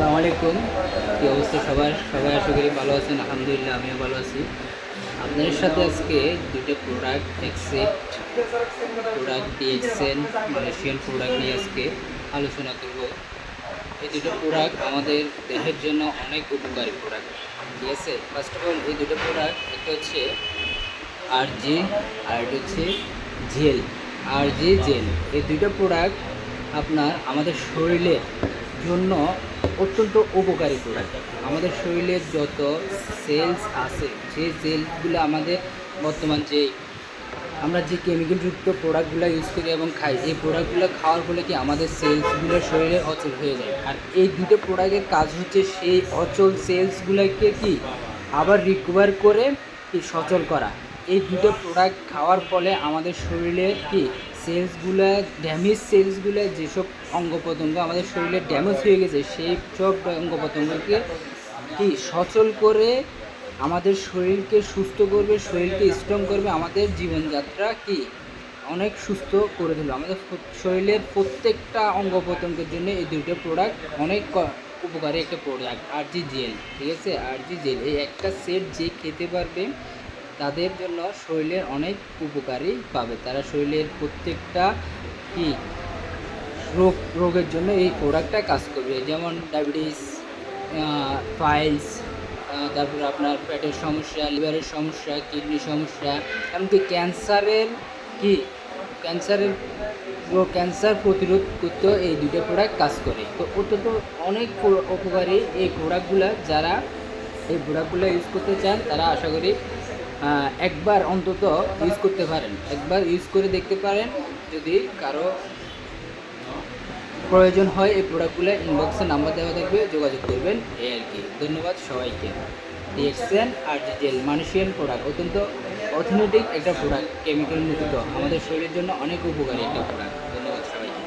আসসালামু আলাইকুম। কী অবস্থা সবার? সবাই আশা করি ভালো আছেন, আলহামদুলিল্লাহ আমিও ভালো আছি। আপনাদের সাথে আজকে দুটো product except product DXN Malaysian product নিয়ে আজকে আলোচনা করব। এই দুটো প্রোডাক্ট আমাদের দেহের জন্য অনেক উপকারী প্রোডাক্ট ঠিক আছে? ফার্স্ট অফ অল এই দুটো প্রোডাক্ট একটা হচ্ছে আর জি আর একটা হচ্ছে জেল আর জি জেল এই দুটো প্রোডাক্ট আপনার আমাদের শরীরের জন্য অত্যন্ত উপকারী প্রোডাক্ট আমাদের শরীরের যত সেলস আছে, যে সেলসগুলো আমাদের বর্তমান যে আমরা যে কেমিক্যালযুক্ত প্রোডাক্টগুলো ইউজ করি এবং খাই, এই প্রোডাক্টগুলো খাওয়ার ফলে কি আমাদের সেলসগুলো শরীরে অচল হয়ে যায়। আর এই দুটো প্রোডাক্টের কাজ হচ্ছে সেই অচল সেলসগুলোকে কি আবার রিকভার করে কি সচল করা। এই দুটো প্রোডাক্ট খাওয়ার ফলে আমাদের শরীরে কি সেলসগুলো, ড্যামেজ সেলসগুলো যেসব অঙ্গ প্রত্যঙ্গ আমাদের শরীরে ড্যামেজ হয়ে গেছে, সেই সব অঙ্গ প্রত্যঙ্গকে কি সচল করে আমাদের শরীরকে সুস্থ করবে, শরীরকে স্ট্রং করবে, আমাদের জীবনযাত্রা কি অনেক সুস্থ করে দিল আমাদের শরীরের প্রত্যেকটা অঙ্গ প্রত্যঙ্গের জন্য এই দুটো প্রোডাক্ট অনেক উপকারী একটা প্রোডাক্ট আর জি জেল ঠিক আছে? আর জি জেল এই একটা সেট যে খেতে পারবে তাদের জন্য শরীরের অনেক উপকারী পাবে। তারা শরীরের প্রত্যেকটা কি? রোগ, রোগের জন্য এই প্রোডাক্টটা কাজ করবে। যেমন ডায়াবেটিস ফাইলস তারপর আপনার পেটের সমস্যা লিভারের সমস্যা কিডনি সমস্যা, এমনকি ক্যান্সারের কি? ক্যান্সারের ক্যান্সার প্রতিরোধ করতেও এই দুটো প্রোডাক্ট কাজ করে। তো অত্যন্ত অনেক উপকারী এই প্রোডাক্টগুলো যারা এই প্রোডাক্টগুলো ইউজ করতে চান, তারা আশা করি একবার অন্তত ইউজ করতে পারেন। একবার ইউজ করে দেখতে পারেন যদি কারও প্রয়োজন হয় এই প্রোডাক্টগুলো ইনবক্সে নাম্বার দেওয়া থাকবে, যোগাযোগ করবেন। এই আর কি। ধন্যবাদ সবাইকে। ডিএক্সএন আর জেল মানুষিয়ান প্রোডাক্ট অত্যন্ত অথেন্টিক একটা প্রোডাক্ট কেমিক্যাল মুক্ত আমাদের শরীরের জন্য অনেক উপকারী একটা প্রোডাক্ট ধন্যবাদ সবাইকে।